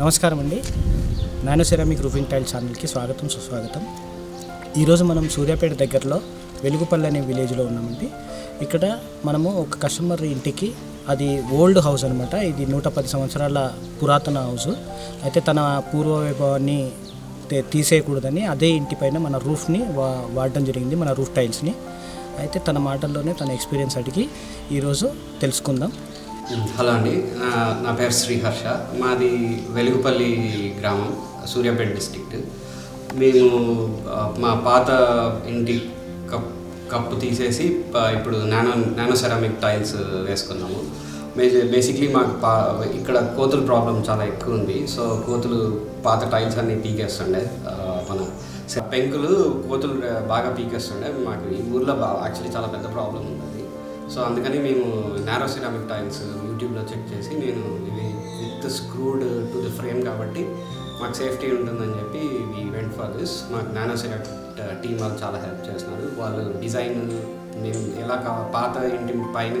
నమస్కారం అండి. Nano ceramic roofing tile ఛానల్కి స్వాగతం సుస్వాగతం. ఈరోజు మనం సూర్యాపేట దగ్గరలో వెలుగుపల్లి అనే విలేజ్లో ఉన్నామండి. ఇక్కడ మనము ఒక కస్టమర్ ఇంటికి అది ఓల్డ్ హౌస్ అనమాట ఇది నూట పది సంవత్సరాల పురాతన హౌస్. అయితే తన పూర్వ వైభవాన్ని తీసేయకూడదని అదే ఇంటిపైన మన రూఫ్ని వా వాడడం జరిగింది మన రూఫ్ టైల్స్ని. అయితే తన మాటల్లోనే తన ఎక్స్పీరియన్స్ అడిగి ఈరోజు తెలుసుకుందాం. హలో అండి. నా- నా పేరు శ్రీహర్ష మాది వెలుగుపల్లి గ్రామం సూర్యాపేట డిస్టిక్ట్ మేము మా పాత ఇంటి కప్ కప్పు తీసేసి ఇప్పుడు నానో నానో సెరామిక్ టైల్స్ వేసుకున్నాము. బేసిక్లీ మాకు పా ఇక్కడ కోతుల ప్రాబ్లం చాలా ఎక్కువ ఉంది. సో కోతులు పాత టైల్స్ అన్ని పీకేస్తుండే మన పెంకులు కోతులు బాగా పీకేస్తుండే. మాకు ఈ ఊర్లో యాక్చువల్లీ చాలా పెద్ద ప్రాబ్లం ఉంది. సో అందుకని మేము నారో సిరామిక్ టైల్స్ యూట్యూబ్లో చెక్ చేసి నేను ఇవి with screwed to the frame కాబట్టి మాకు సేఫ్టీ ఉంటుందని చెప్పి వీ వెంట్ ఫర్ దిస్ మాకు నానో సిరామిక్ టీం వాళ్ళు చాలా హెల్ప్ చేస్తున్నారు. వాళ్ళు డిజైన్ మేము ఎలా కా పాత ఇంటి పైన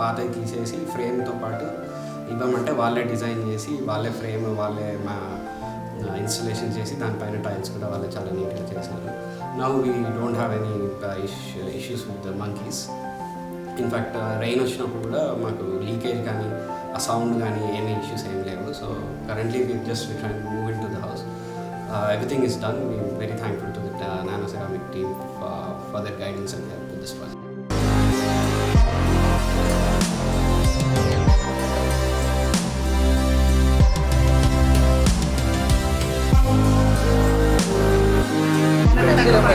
పాత తీసేసి ఫ్రేమ్తో పాటు ఇవ్వమంటే వాళ్ళే డిజైన్ చేసి వాళ్ళే ఫ్రేమ్ వాళ్ళే మా ఇన్స్టలేషన్ చేసి దానిపైన టైల్స్ కూడా వాళ్ళు చాలా నీట్గా చేసినారు. Now we don't have any issues with the monkeys in fact rain వచ్చినప్పుడు కూడా మాకు లీకేజ్ కానీ ఆ సౌండ్ కానీ ఏమీ ఇష్యూస్ ఏం లేవు. So currently we just we train move in to the house everything is done we very thankful to the nano ceramic team for their guidance and help this project